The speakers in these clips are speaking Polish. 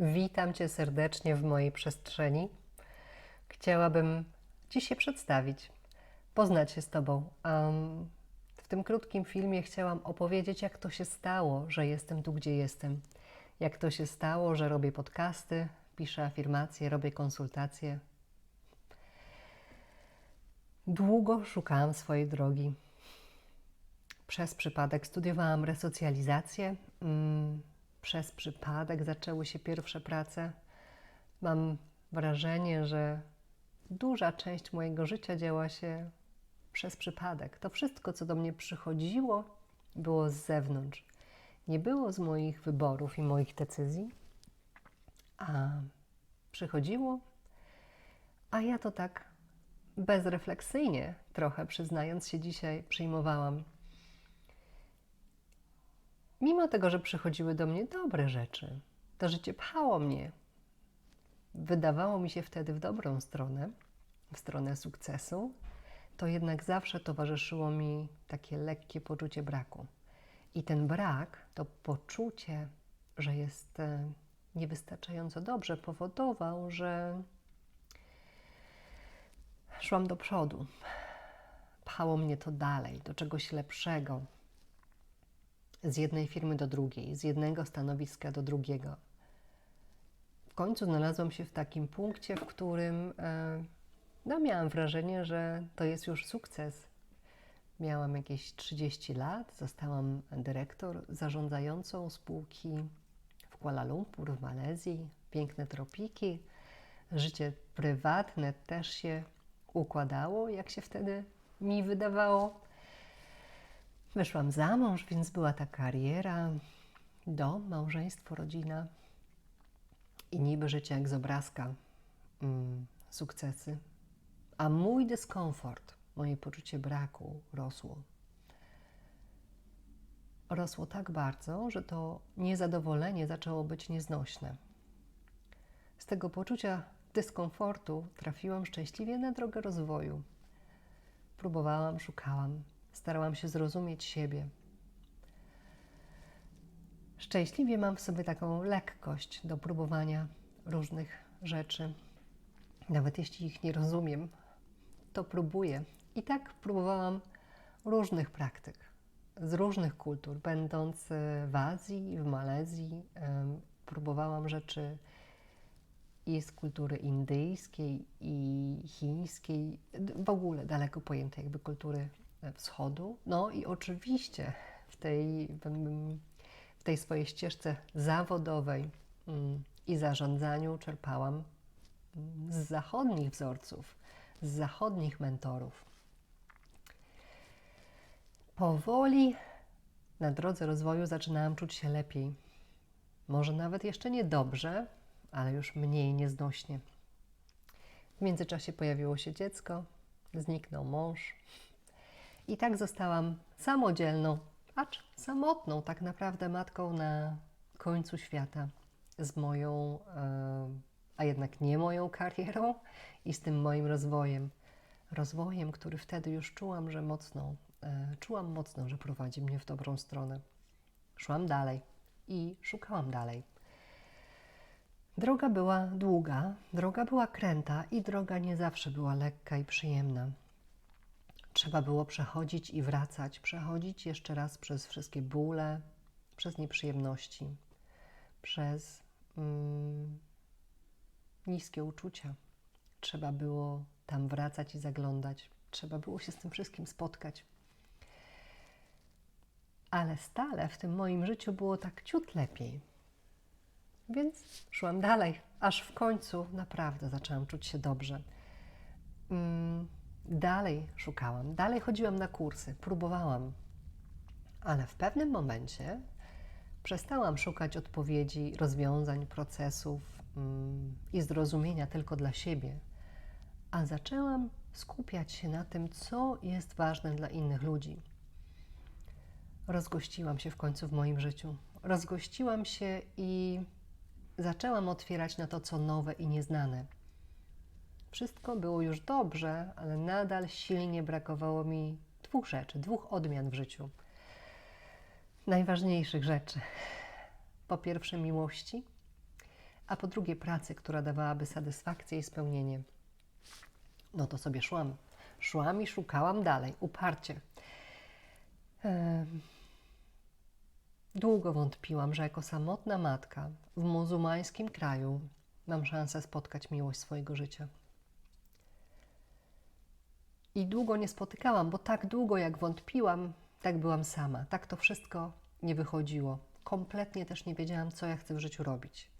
Witam Cię serdecznie w mojej przestrzeni. Chciałabym Ci się przedstawić, poznać się z Tobą. Um, w tym krótkim filmie chciałam opowiedzieć, jak to się stało, że jestem tu, gdzie jestem. Jak to się stało, że robię podcasty, piszę afirmacje, robię konsultacje. Długo szukałam swojej drogi. Przez przypadek studiowałam resocjalizację. Mm, przez przypadek zaczęły się pierwsze prace. Mam wrażenie, że duża część mojego życia działa się przez przypadek. To wszystko, co do mnie przychodziło, było z zewnątrz. Nie było z moich wyborów i moich decyzji, a przychodziło, a ja to tak bezrefleksyjnie, trochę przyznając się dzisiaj, przyjmowałam. Mimo tego, że przychodziły do mnie dobre rzeczy, to życie pchało mnie. Wydawało mi się wtedy w dobrą stronę, w stronę sukcesu, to jednak zawsze towarzyszyło mi takie lekkie poczucie braku. I ten brak, to poczucie, że jest e, niewystarczająco dobrze, powodował, że szłam do przodu. Pchało mnie to dalej, do czegoś lepszego, z jednej firmy do drugiej, z jednego stanowiska do drugiego. W końcu znalazłam się w takim punkcie, w którym e, no, miałam wrażenie, że to jest już sukces. Miałam jakieś 30 lat, zostałam dyrektor zarządzającą spółki w Kuala Lumpur, w Malezji, piękne tropiki. Życie prywatne też się układało, jak się wtedy mi wydawało. Wyszłam za mąż, więc była ta kariera, dom, małżeństwo, rodzina i niby życie jak z obrazka, mm, sukcesy. A mój dyskomfort, moje poczucie braku rosło. Rosło tak bardzo, że to niezadowolenie zaczęło być nieznośne. Z tego poczucia dyskomfortu trafiłam szczęśliwie na drogę rozwoju. Próbowałam, szukałam, starałam się zrozumieć siebie. Szczęśliwie mam w sobie taką lekkość do próbowania różnych rzeczy. Nawet jeśli ich nie rozumiem, to próbuję. I tak próbowałam różnych praktyk, z różnych kultur. Będąc w Azji, w Malezji, próbowałam rzeczy i z kultury indyjskiej, i chińskiej, w ogóle daleko pojętej jakby kultury wschodu. No i oczywiście w tej, w tej swojej ścieżce zawodowej mm, i zarządzaniu czerpałam mm, z zachodnich wzorców, z zachodnich mentorów. Powoli na drodze rozwoju zaczynałam czuć się lepiej. Może nawet jeszcze nie dobrze, ale już mniej nieznośnie. W międzyczasie pojawiło się dziecko, zniknął mąż, i tak zostałam samodzielną, acz samotną tak naprawdę matką na końcu świata z moją, e, a jednak nie moją karierą i z tym moim rozwojem. Rozwojem, który wtedy już czułam, że mocno, e, czułam mocno, że prowadzi mnie w dobrą stronę. Szłam dalej i szukałam dalej. Droga była długa, droga była kręta i droga nie zawsze była lekka i przyjemna. Trzeba było przechodzić i wracać, przechodzić jeszcze raz przez wszystkie bóle, przez nieprzyjemności, przez mm, niskie uczucia. Trzeba było tam wracać i zaglądać. Trzeba było się z tym wszystkim spotkać. Ale stale w tym moim życiu było tak ciut lepiej. Więc szłam dalej, aż w końcu naprawdę zaczęłam czuć się dobrze. Mm Dalej szukałam, dalej chodziłam na kursy, próbowałam, ale w pewnym momencie przestałam szukać odpowiedzi, rozwiązań, procesów mm, i zrozumienia tylko dla siebie, a zaczęłam skupiać się na tym, co jest ważne dla innych ludzi. Rozgościłam się w końcu w moim życiu. Rozgościłam się i zaczęłam otwierać na to, co nowe i nieznane wszystko było już dobrze, ale nadal silnie brakowało mi dwóch rzeczy, dwóch odmian w życiu. Najważniejszych rzeczy. Po pierwsze, miłości, a po drugie pracy, która dawałaby satysfakcję i spełnienie. No to sobie szłam. Szłam i szukałam dalej, uparcie. Długo wątpiłam, że jako samotna matka w muzułmańskim kraju mam szansę spotkać miłość swojego życia. I długo nie spotykałam, bo tak długo jak wątpiłam, tak byłam sama. Tak to wszystko nie wychodziło. Kompletnie też nie wiedziałam, co ja chcę w życiu robić.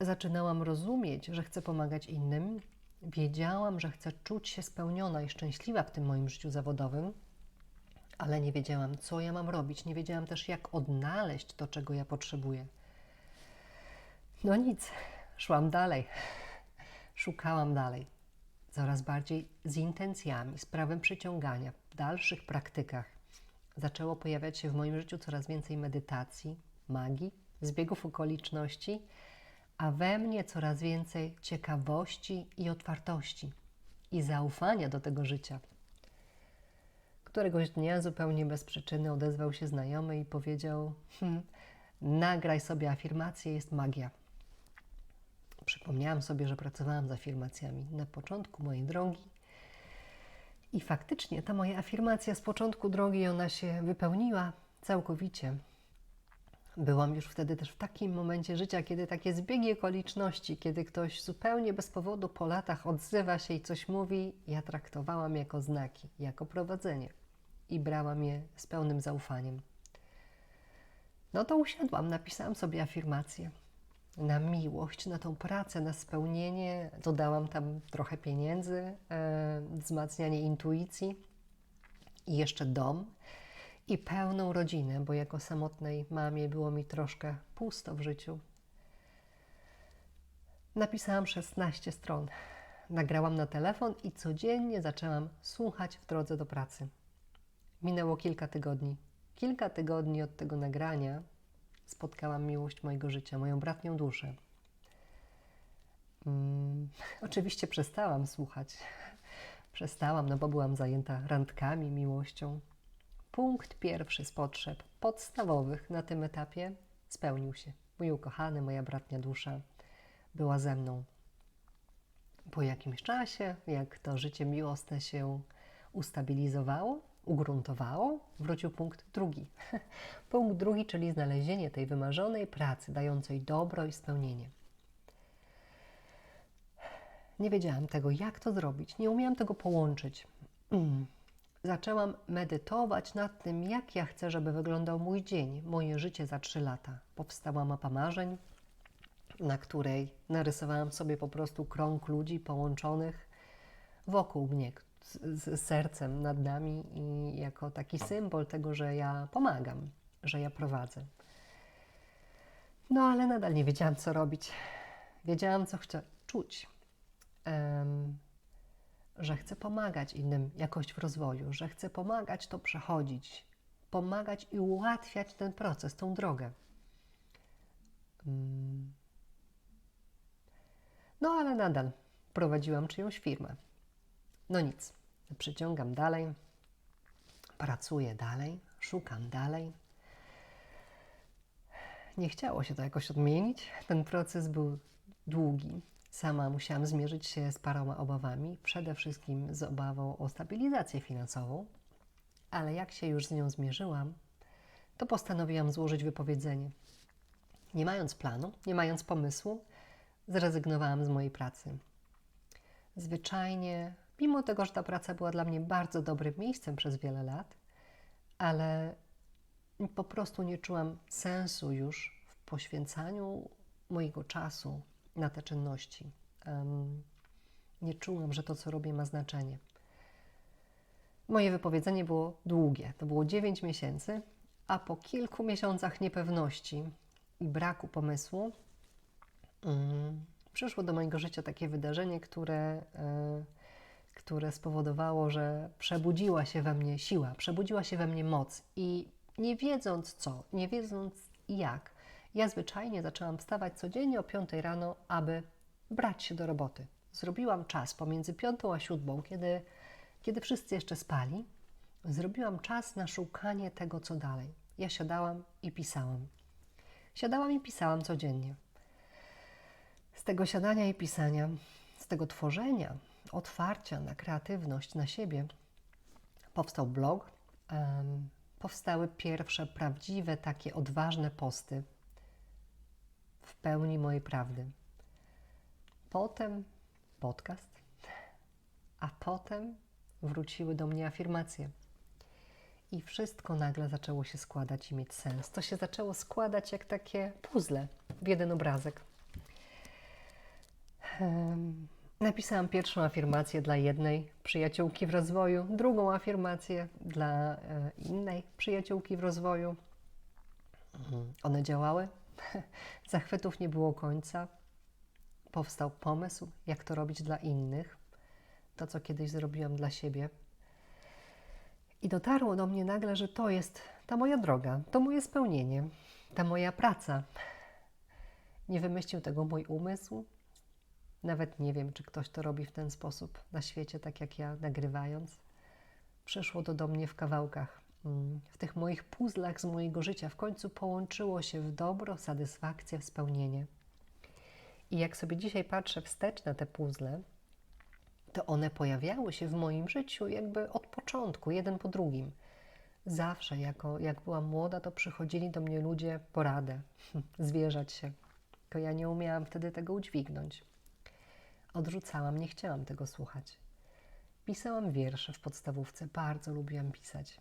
Zaczynałam rozumieć, że chcę pomagać innym. Wiedziałam, że chcę czuć się spełniona i szczęśliwa w tym moim życiu zawodowym, ale nie wiedziałam, co ja mam robić. Nie wiedziałam też, jak odnaleźć to, czego ja potrzebuję. No nic, szłam dalej. Szukałam dalej. Coraz bardziej z intencjami, z prawem przyciągania, w dalszych praktykach. Zaczęło pojawiać się w moim życiu coraz więcej medytacji, magii, zbiegów okoliczności, a we mnie coraz więcej ciekawości i otwartości i zaufania do tego życia. Któregoś dnia zupełnie bez przyczyny odezwał się znajomy i powiedział: hm, Nagraj sobie afirmację, jest magia. Przypomniałam sobie, że pracowałam z afirmacjami na początku mojej drogi. I faktycznie ta moja afirmacja z początku drogi, ona się wypełniła całkowicie. Byłam już wtedy też w takim momencie życia, kiedy takie zbiegi okoliczności, kiedy ktoś zupełnie bez powodu po latach odzywa się i coś mówi, ja traktowałam jako znaki, jako prowadzenie i brałam je z pełnym zaufaniem. No to usiadłam, napisałam sobie afirmację na miłość, na tą pracę, na spełnienie. Dodałam tam trochę pieniędzy, e, wzmacnianie intuicji i jeszcze dom i pełną rodzinę, bo jako samotnej mamie było mi troszkę pusto w życiu. Napisałam 16 stron. Nagrałam na telefon i codziennie zaczęłam słuchać w drodze do pracy. Minęło kilka tygodni. Kilka tygodni od tego nagrania spotkałam miłość mojego życia, moją bratnią duszę. Mm, oczywiście przestałam słuchać. Przestałam, no bo byłam zajęta randkami, miłością. Punkt pierwszy z potrzeb podstawowych na tym etapie spełnił się. Mój ukochany, moja bratnia dusza była ze mną. Po jakimś czasie, jak to życie miłosne się ustabilizowało, ugruntowało, wrócił punkt drugi. punkt drugi, czyli znalezienie tej wymarzonej pracy, dającej dobro i spełnienie. Nie wiedziałam tego, jak to zrobić, nie umiałam tego połączyć. Zaczęłam medytować nad tym, jak ja chcę, żeby wyglądał mój dzień, moje życie za trzy lata. Powstała mapa marzeń, na której narysowałam sobie po prostu krąg ludzi połączonych wokół mnie, z, sercem nad nami i jako taki symbol tego, że ja pomagam, że ja prowadzę. No ale nadal nie wiedziałam, co robić. Wiedziałam, co chcę czuć. Um, że chcę pomagać innym jakoś w rozwoju, że chcę pomagać to przechodzić, pomagać i ułatwiać ten proces, tą drogę. Um, no ale nadal prowadziłam czyjąś firmę. No nic, przyciągam dalej, pracuję dalej, szukam dalej. Nie chciało się to jakoś odmienić. Ten proces był długi. Sama musiałam zmierzyć się z paroma obawami, przede wszystkim z obawą o stabilizację finansową, ale jak się już z nią zmierzyłam, to postanowiłam złożyć wypowiedzenie. Nie mając planu, nie mając pomysłu, zrezygnowałam z mojej pracy. Zwyczajnie Mimo tego, że ta praca była dla mnie bardzo dobrym miejscem przez wiele lat, ale po prostu nie czułam sensu już w poświęcaniu mojego czasu na te czynności. Um, nie czułam, że to, co robię, ma znaczenie. Moje wypowiedzenie było długie, to było 9 miesięcy, a po kilku miesiącach niepewności i braku pomysłu um, przyszło do mojego życia takie wydarzenie, które. Yy, które spowodowało, że przebudziła się we mnie siła, przebudziła się we mnie moc i nie wiedząc co, nie wiedząc jak, ja zwyczajnie zaczęłam wstawać codziennie o 5 rano, aby brać się do roboty. Zrobiłam czas pomiędzy 5 a 7, kiedy, kiedy wszyscy jeszcze spali. Zrobiłam czas na szukanie tego, co dalej. Ja siadałam i pisałam. Siadałam i pisałam codziennie. tego siadania i pisania, z tego tworzenia, otwarcia na kreatywność, na siebie, powstał blog. powstały pierwsze prawdziwe, takie odważne posty w pełni mojej prawdy. Potem podcast, a potem wróciły do mnie afirmacje. I wszystko nagle zaczęło się składać i mieć sens. To się zaczęło składać jak takie puzzle w jeden obrazek. Em, Napisałam pierwszą afirmację dla jednej przyjaciółki w rozwoju, drugą afirmację dla e, innej przyjaciółki w rozwoju. One działały. Zachwytów nie było końca. Powstał pomysł, jak to robić dla innych. To, co kiedyś zrobiłam dla siebie. I dotarło do mnie nagle, że to jest ta moja droga, to moje spełnienie, ta moja praca. Nie wymyślił tego mój umysł. Nawet nie wiem, czy ktoś to robi w ten sposób na świecie, tak jak ja, nagrywając. Przyszło to do mnie w kawałkach, mm, w tych moich puzzlach z mojego życia. W końcu połączyło się w dobro, satysfakcję, spełnienie. I jak sobie dzisiaj patrzę wstecz na te puzzle, to one pojawiały się w moim życiu jakby od początku, jeden po drugim. Zawsze, jako, jak byłam młoda, to przychodzili do mnie ludzie po radę, zwierzać się. Tylko ja nie umiałam wtedy tego udźwignąć. Odrzucałam, nie chciałam tego słuchać. Pisałam wiersze w podstawówce, bardzo lubiłam pisać.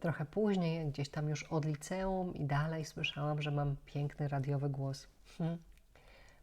Trochę później, gdzieś tam już od liceum i dalej, słyszałam, że mam piękny radiowy głos. Hm.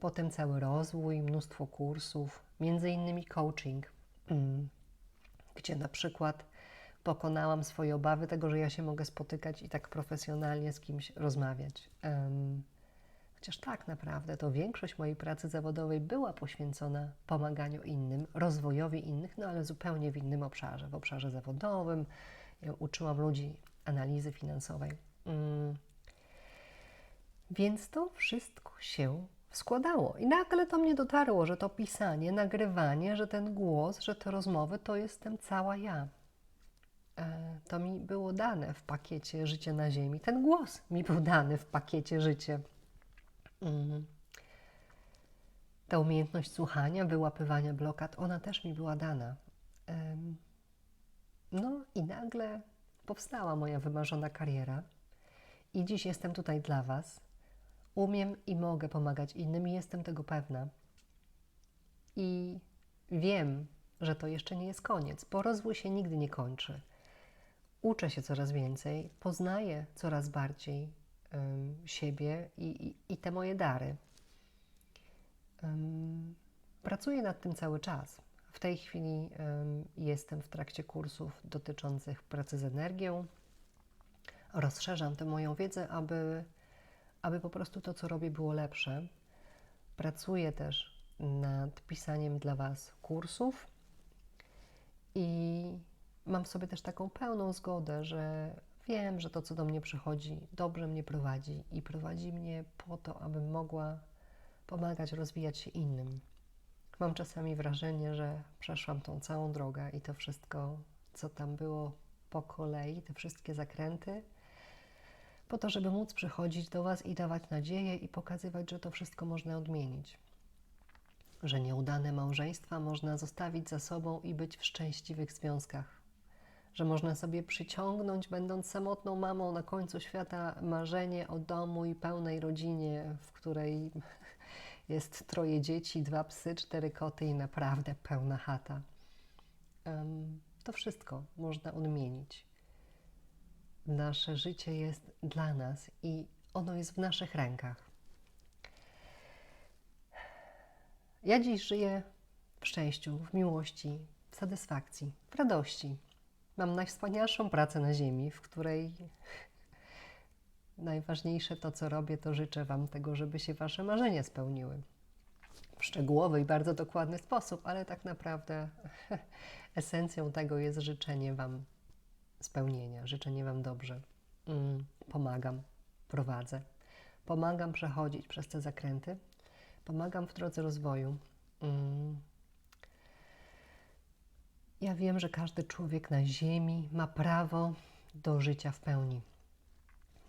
Potem cały rozwój, mnóstwo kursów, między innymi coaching, mm, gdzie na przykład pokonałam swoje obawy tego, że ja się mogę spotykać i tak profesjonalnie z kimś rozmawiać. Chociaż tak naprawdę to większość mojej pracy zawodowej była poświęcona pomaganiu innym, rozwojowi innych, no ale zupełnie w innym obszarze, w obszarze zawodowym. Uczyłam ludzi analizy finansowej. Mm. Więc to wszystko się składało. I nagle to mnie dotarło, że to pisanie, nagrywanie, że ten głos, że te rozmowy to jestem cała ja. E, To mi było dane w pakiecie Życie na Ziemi. Ten głos mi był dany w pakiecie Życie. Mm. Ta umiejętność słuchania, wyłapywania blokad, ona też mi była dana. No i nagle powstała moja wymarzona kariera. I dziś jestem tutaj dla Was. Umiem i mogę pomagać innym i jestem tego pewna. I wiem, że to jeszcze nie jest koniec, bo rozwój się nigdy nie kończy. Uczę się coraz więcej, poznaję coraz bardziej siebie i, i, i te moje dary. Pracuję nad tym cały czas. W tej chwili em, jestem w trakcie kursów dotyczących pracy z energią. Rozszerzam tę moją wiedzę, aby, aby po prostu to, co robię, było lepsze. Pracuję też nad pisaniem dla Was kursów i mam w sobie też taką pełną zgodę, że wiem, że to, co do mnie przychodzi, dobrze mnie prowadzi i prowadzi mnie po to, abym mogła pomagać rozwijać się innym. Mam czasami wrażenie, że przeszłam tą całą drogę i to wszystko, co tam było po kolei, te wszystkie zakręty, po to, żeby móc przychodzić do Was i dawać nadzieję i pokazywać, że to wszystko można odmienić. Że nieudane małżeństwa można zostawić za sobą i być w szczęśliwych związkach. Że można sobie przyciągnąć, będąc samotną mamą na końcu świata, marzenie o domu i pełnej rodzinie, w której jest troje dzieci, dwa psy, cztery koty i naprawdę pełna chata. To wszystko można odmienić. Nasze życie jest dla nas i ono jest w naszych rękach. Ja dziś żyję w szczęściu, w miłości, w satysfakcji, w radości. Mam najwspanialszą pracę na ziemi, w której najważniejsze to, co robię, to życzę Wam tego, żeby się Wasze marzenia spełniły. W szczegółowy i bardzo dokładny sposób, ale tak naprawdę esencją tego jest życzenie Wam spełnienia, życzenie Wam dobrze. Mm, pomagam, prowadzę. Pomagam przechodzić przez te zakręty. Pomagam w drodze rozwoju. Ja wiem, że każdy człowiek na Ziemi ma prawo do życia w pełni.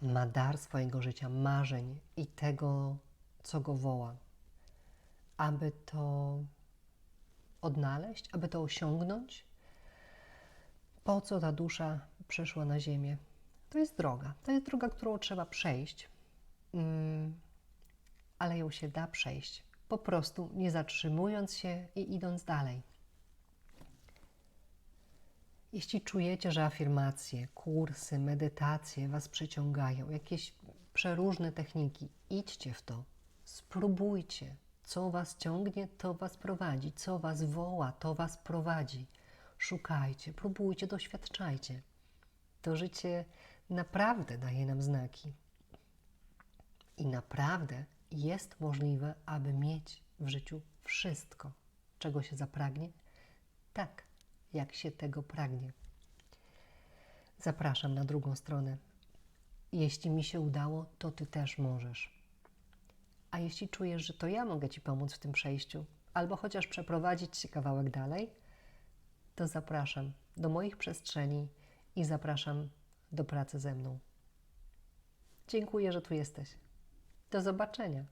Ma dar swojego życia, marzeń i tego, co go woła. aby to odnaleźć, aby to osiągnąć? Po co ta dusza przyszła na Ziemię? To jest droga. To jest droga, którą trzeba przejść, mm, ale ją się da przejść. Po prostu nie zatrzymując się i idąc dalej. Jeśli czujecie, że afirmacje, kursy, medytacje Was przyciągają, jakieś przeróżne techniki, idźcie w to, spróbujcie. Co Was ciągnie, to Was prowadzi. Co Was woła, to Was prowadzi. Szukajcie, próbujcie, doświadczajcie. To życie naprawdę daje nam znaki. I naprawdę jest możliwe, aby mieć w życiu wszystko, czego się zapragnie, tak jak się tego pragnie. Zapraszam na drugą stronę. Jeśli mi się udało, to Ty też możesz. A jeśli czujesz, że to ja mogę Ci pomóc w tym przejściu, albo chociaż przeprowadzić się kawałek dalej, to zapraszam do moich przestrzeni i zapraszam do pracy ze mną. Dziękuję, że tu jesteś. Do zobaczenia.